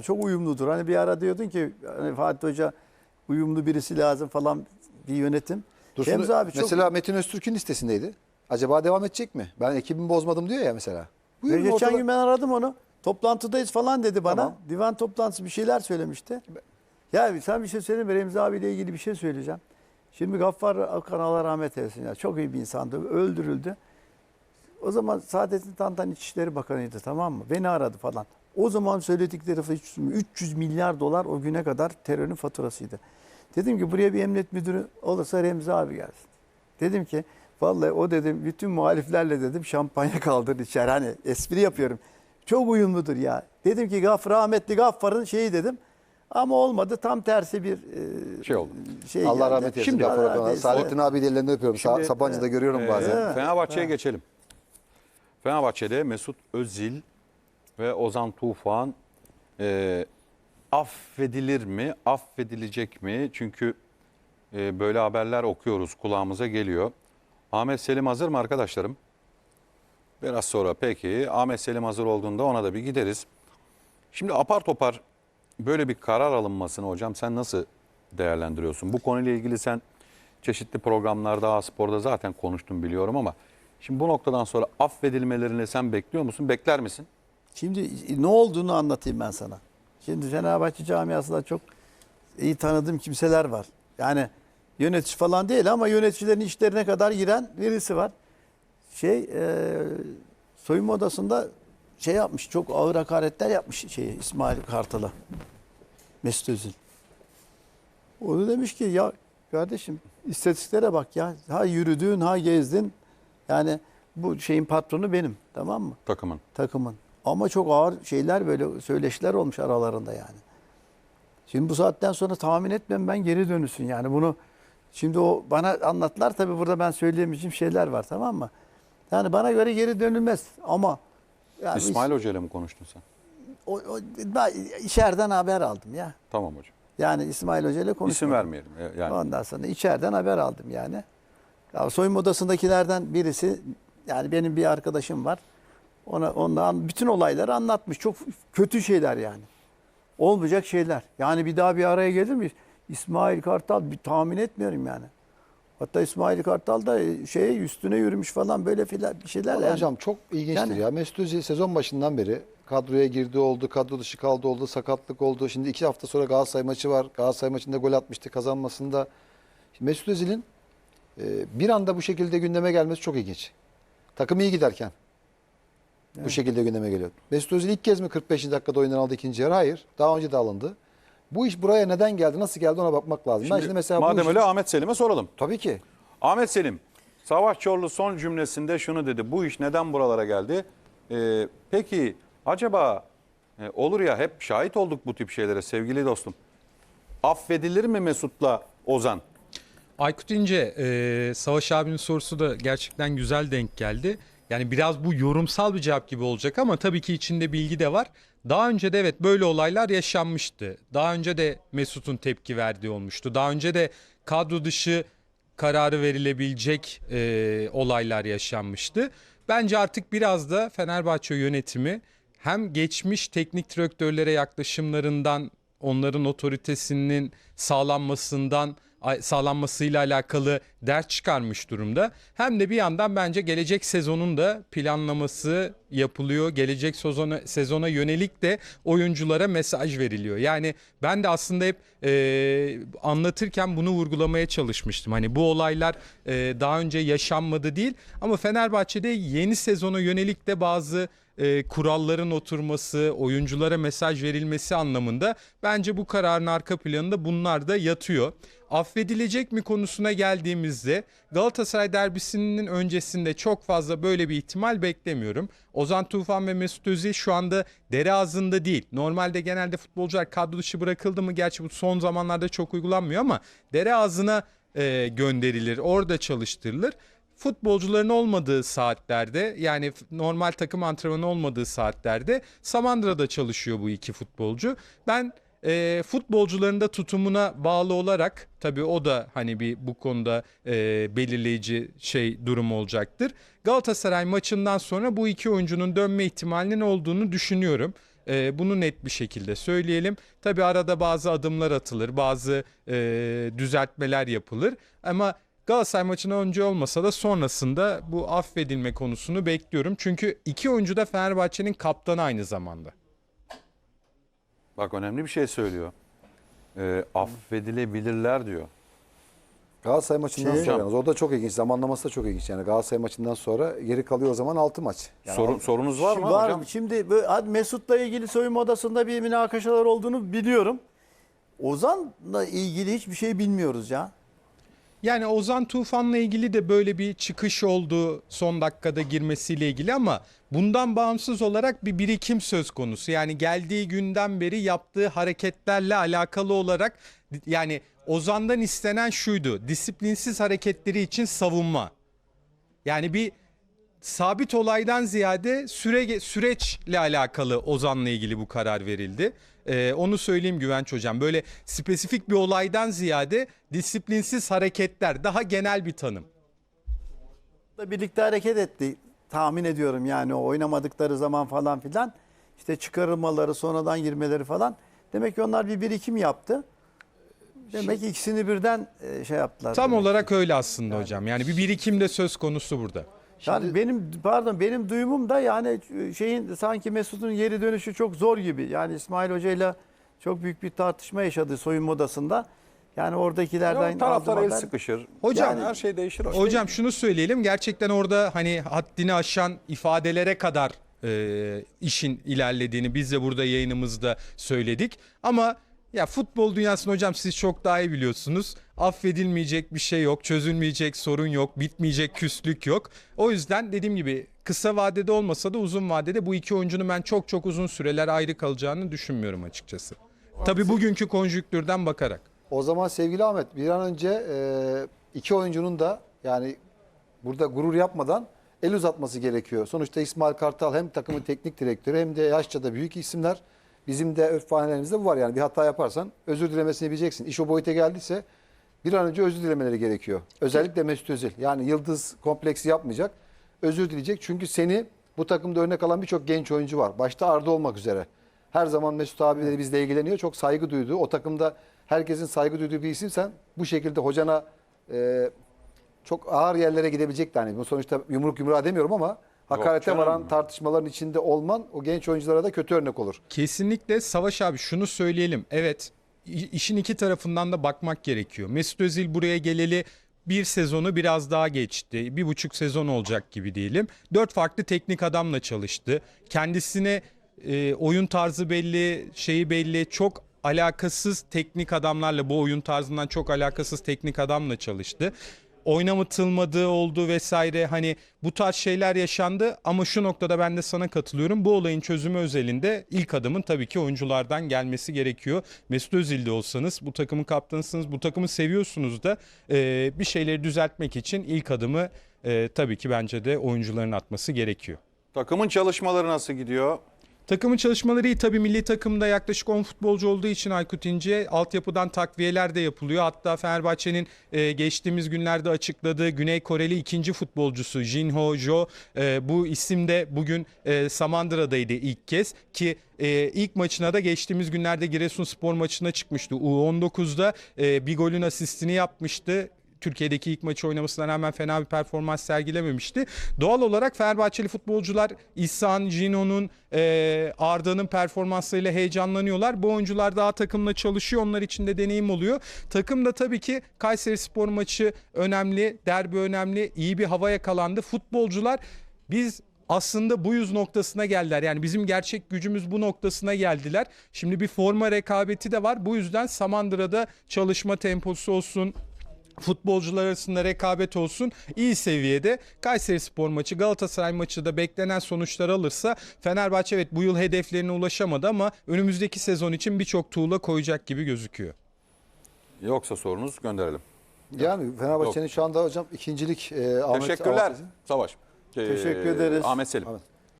Çok uyumludur. Hani bir ara diyordun ki hani Fatih Hoca uyumlu birisi lazım falan bir yönetim. Dursun, Remzi abi çok mesela Metin Öztürk'ün listesindeydi. Acaba devam edecek mi? Ben ekibimi bozmadım diyor ya mesela. Ve geçen ortada- gün ben aradım onu. Toplantıdayız falan dedi bana. Tamam. Divan toplantısı bir şeyler söylemişti. Ya sen bir şey söyleyeyim mi? Remzi abiyle ilgili bir şey söyleyeceğim. Şimdi Gaffar Akan Allah rahmet eylesin. Ya. Çok iyi bir insandı. Öldürüldü. O zaman Saadettin Tantan İçişleri Bakanı'ydı tamam mı? Beni aradı falan. O zaman söyledikleri 300 milyar dolar o güne kadar terörün faturasıydı. Dedim ki buraya bir emniyet müdürü olursa Remzi abi gelsin. Dedim ki vallahi o dedim bütün muhaliflerle dedim şampanya kaldır içer. Hani espri yapıyorum. Çok uyumludur ya. Dedim ki Gaffar rahmetli Gaffar'ın şeyi dedim. Ama olmadı tam tersi bir e, Şey oldu. şey Allah geldi. rahmet eylesin. Şimdi Allah Saadettin abi de ellerinden öpüyorum. Şimdi- Sabancı'da görüyorum bazen. Ee, Fenerbahçe'ye geçelim. Fenerbahçe'de Mesut Özil ve Ozan Tufan e, affedilir mi, affedilecek mi? Çünkü e, böyle haberler okuyoruz, kulağımıza geliyor. Ahmet Selim hazır mı arkadaşlarım? Biraz sonra peki. Ahmet Selim hazır olduğunda ona da bir gideriz. Şimdi apar topar böyle bir karar alınmasını hocam sen nasıl değerlendiriyorsun? Bu konuyla ilgili sen çeşitli programlarda, Spor'da zaten konuştun biliyorum ama şimdi bu noktadan sonra affedilmelerini sen bekliyor musun? Bekler misin? Şimdi ne olduğunu anlatayım ben sana. Şimdi Fenerbahçe camiasında çok iyi tanıdığım kimseler var. Yani yönetici falan değil ama yöneticilerin işlerine kadar giren birisi var. Şey e, soyunma odasında şey yapmış çok ağır hakaretler yapmış şey İsmail Kartal'a. Mesut Özil. O da demiş ki ya kardeşim istatistiklere bak ya. Ha yürüdün ha gezdin. Yani bu şeyin patronu benim tamam mı? Takımın. takımın. Ama çok ağır şeyler böyle söyleşiler olmuş aralarında yani. Şimdi bu saatten sonra tahmin etmem ben geri dönüsün yani bunu şimdi o bana anlattılar tabii burada ben söyleyemeyeceğim şeyler var tamam mı? Yani bana göre geri dönülmez ama yani İsmail Hoca ile mi konuştun sen? o, o, ben içeriden haber aldım ya. Tamam hocam. Yani İsmail Hoca ile konuşmadım. İsim vermeyelim. E, Yani Ondan sonra içeriden haber aldım yani. Ya soyunma odasındakilerden birisi yani benim bir arkadaşım var. Ona ondan bütün olayları anlatmış. Çok kötü şeyler yani. Olmayacak şeyler. Yani bir daha bir araya gelir miyiz? İsmail Kartal bir tahmin etmiyorum yani. Hatta İsmail Kartal da şey üstüne yürümüş falan böyle filan bir şeyler. Vallahi yani. Hocam çok ilginçtir Yani- ya. Mesut Özil sezon başından beri kadroya girdi oldu, kadro dışı kaldı oldu, sakatlık oldu. Şimdi iki hafta sonra Galatasaray maçı var. Galatasaray maçında gol atmıştı kazanmasında. Şimdi Mesut Özil'in e, bir anda bu şekilde gündeme gelmesi çok ilginç. Takım iyi giderken bu şekilde gündeme geliyor. Mesut Özil ilk kez mi 45. dakikada oyundan aldı ikinci yarı? Hayır. Daha önce de alındı. Bu iş buraya neden geldi, nasıl geldi ona bakmak lazım. ben Şimdi şimdi mesela bu madem işi- öyle Ahmet Selim'e soralım. Tabii ki. Ahmet Selim, Savaş Çorlu son cümlesinde şunu dedi. Bu iş neden buralara geldi? Ee, peki acaba e, olur ya hep şahit olduk bu tip şeylere sevgili dostum. Affedilir mi Mesut'la Ozan? Aykut İnce, e, Savaş abinin sorusu da gerçekten güzel denk geldi. Yani biraz bu yorumsal bir cevap gibi olacak ama tabii ki içinde bilgi de var. Daha önce de evet böyle olaylar yaşanmıştı. Daha önce de Mesut'un tepki verdiği olmuştu. Daha önce de kadro dışı kararı verilebilecek e, olaylar yaşanmıştı. Bence artık biraz da Fenerbahçe yönetimi hem geçmiş teknik direktörlere yaklaşımlarından, onların otoritesinin sağlanmasından sağlanmasıyla alakalı dert çıkarmış durumda. Hem de bir yandan bence gelecek sezonun da planlaması yapılıyor. Gelecek sezona, sezona yönelik de oyunculara mesaj veriliyor. Yani ben de aslında hep e, anlatırken bunu vurgulamaya çalışmıştım. Hani bu olaylar e, daha önce yaşanmadı değil ama Fenerbahçe'de yeni sezona yönelik de bazı e, kuralların oturması, oyunculara mesaj verilmesi anlamında bence bu kararın arka planında bunlar da yatıyor. Affedilecek mi konusuna geldiğimizde Galatasaray derbisinin öncesinde çok fazla böyle bir ihtimal beklemiyorum. Ozan Tufan ve Mesut Özil şu anda dere ağzında değil. Normalde genelde futbolcular kadro dışı bırakıldı mı gerçi bu son zamanlarda çok uygulanmıyor ama dere ağzına e, gönderilir, orada çalıştırılır futbolcuların olmadığı saatlerde yani normal takım antrenmanı olmadığı saatlerde Samandıra'da çalışıyor bu iki futbolcu. Ben e, futbolcuların da tutumuna bağlı olarak tabii o da hani bir bu konuda e, belirleyici şey durum olacaktır. Galatasaray maçından sonra bu iki oyuncunun dönme ihtimalinin olduğunu düşünüyorum. E, bunu net bir şekilde söyleyelim. Tabi arada bazı adımlar atılır, bazı e, düzeltmeler yapılır ama Galatasaray maçına önce olmasa da sonrasında bu affedilme konusunu bekliyorum. Çünkü iki oyuncu da Fenerbahçe'nin kaptanı aynı zamanda. Bak önemli bir şey söylüyor. Ee, affedilebilirler diyor. Galatasaray maçından Şey- sonra yalnız o da çok ilginç. Zamanlaması da çok ilginç. Yani Galatasaray maçından sonra geri kalıyor o zaman 6 maç. Yani Sorun, sorunuz var mı var. hocam? Şimdi bu- hadi Mesut'la ilgili soyunma odasında bir münakaşalar olduğunu biliyorum. Ozan'la ilgili hiçbir şey bilmiyoruz ya. Yani Ozan Tufan'la ilgili de böyle bir çıkış oldu son dakikada girmesiyle ilgili ama bundan bağımsız olarak bir birikim söz konusu. Yani geldiği günden beri yaptığı hareketlerle alakalı olarak yani Ozan'dan istenen şuydu. Disiplinsiz hareketleri için savunma. Yani bir sabit olaydan ziyade süre süreçle alakalı Ozan'la ilgili bu karar verildi. Ee, onu söyleyeyim Güvenç Hocam. Böyle spesifik bir olaydan ziyade disiplinsiz hareketler daha genel bir tanım. Da birlikte hareket etti tahmin ediyorum yani o oynamadıkları zaman falan filan. İşte çıkarılmaları sonradan girmeleri falan. Demek ki onlar bir birikim yaptı. Demek ki ikisini birden e, şey yaptılar. Tam olarak öyle aslında hocam. Yani bir birikim de söz konusu burada. Yani benim pardon benim duyumum da yani şeyin sanki Mesut'un geri dönüşü çok zor gibi. Yani İsmail Hoca ile çok büyük bir tartışma yaşadı soyunma odasında. Yani oradakilerden Ya, taraftar el sıkışır. Hocam- Yani her şey değişir. Hocam şunu söyleyelim gerçekten orada hani haddini aşan ifadelere kadar e, işin ilerlediğini biz de burada yayınımızda söyledik. Ama ya futbol dünyasını hocam siz çok daha iyi biliyorsunuz. Affedilmeyecek bir şey yok, çözülmeyecek sorun yok, bitmeyecek küslük yok. O yüzden dediğim gibi kısa vadede olmasa da uzun vadede bu iki oyuncunun ben çok çok uzun süreler ayrı kalacağını düşünmüyorum açıkçası. Tabii bugünkü konjüktürden bakarak. O zaman sevgili Ahmet bir an önce e, iki oyuncunun da yani burada gurur yapmadan el uzatması gerekiyor. Sonuçta İsmail Kartal hem takımın teknik direktörü hem de yaşça da büyük isimler. Bizim de örf fanelerimizde bu var yani bir hata yaparsan özür dilemesini bileceksin. İş o boyuta geldiyse bir an önce özür dilemeleri gerekiyor. Özellikle Mesut Özil. Yani yıldız kompleksi yapmayacak. Özür dileyecek. Çünkü seni bu takımda örnek alan birçok genç oyuncu var. Başta Arda olmak üzere. Her zaman Mesut abi de bizle ilgileniyor. Çok saygı duyduğu. O takımda herkesin saygı duyduğu bir isimsen bu şekilde hocana e, çok ağır yerlere gidebilecek yani. Sonuçta yumruk yumruğa demiyorum ama hakarete canım. varan tartışmaların içinde olman o genç oyunculara da kötü örnek olur. Kesinlikle Savaş abi şunu söyleyelim. Evet işin iki tarafından da bakmak gerekiyor. Mesut Özil buraya geleli bir sezonu biraz daha geçti. Bir buçuk sezon olacak gibi diyelim. Dört farklı teknik adamla çalıştı. Kendisine e, oyun tarzı belli, şeyi belli. Çok alakasız teknik adamlarla bu oyun tarzından çok alakasız teknik adamla çalıştı oynamatılmadığı oldu vesaire hani bu tarz şeyler yaşandı ama şu noktada ben de sana katılıyorum. Bu olayın çözümü özelinde ilk adımın tabii ki oyunculardan gelmesi gerekiyor. Mesut Özil'de olsanız bu takımın kaptanısınız bu takımı seviyorsunuz da e, bir şeyleri düzeltmek için ilk adımı e, tabii ki bence de oyuncuların atması gerekiyor. Takımın çalışmaları nasıl gidiyor? Takımın çalışmaları iyi tabii milli takımda yaklaşık 10 futbolcu olduğu için Aykut İnce altyapıdan takviyeler de yapılıyor. Hatta Fenerbahçe'nin e, geçtiğimiz günlerde açıkladığı Güney Koreli ikinci futbolcusu Jinho Jo e, bu isim de bugün e, Samandıra'daydı ilk kez ki e, ilk maçına da geçtiğimiz günlerde Giresunspor maçına çıkmıştı. U19'da e, bir golün asistini yapmıştı. Türkiye'deki ilk maçı oynamasına rağmen fena bir performans sergilememişti. Doğal olarak Fenerbahçeli futbolcular İhsan, Gino'nun, e, Arda'nın performanslarıyla heyecanlanıyorlar. Bu oyuncular daha takımla çalışıyor. Onlar için de deneyim oluyor. Takım da tabii ki Kayseri Spor maçı önemli, derbi önemli. iyi bir hava yakalandı. Futbolcular biz aslında bu yüz noktasına geldiler. Yani bizim gerçek gücümüz bu noktasına geldiler. Şimdi bir forma rekabeti de var. Bu yüzden Samandıra'da çalışma temposu olsun, futbolcular arasında rekabet olsun iyi seviyede. Kayseri Spor maçı Galatasaray maçı da beklenen sonuçlar alırsa Fenerbahçe evet bu yıl hedeflerine ulaşamadı ama önümüzdeki sezon için birçok tuğla koyacak gibi gözüküyor. Yoksa sorunuz gönderelim. Yani Fenerbahçe'nin şu anda hocam ikincilik e, Ahmet Teşekkürler Ahmet- Savaş. Ee, Teşekkür ederiz. Ahmet Selim. Ahmet.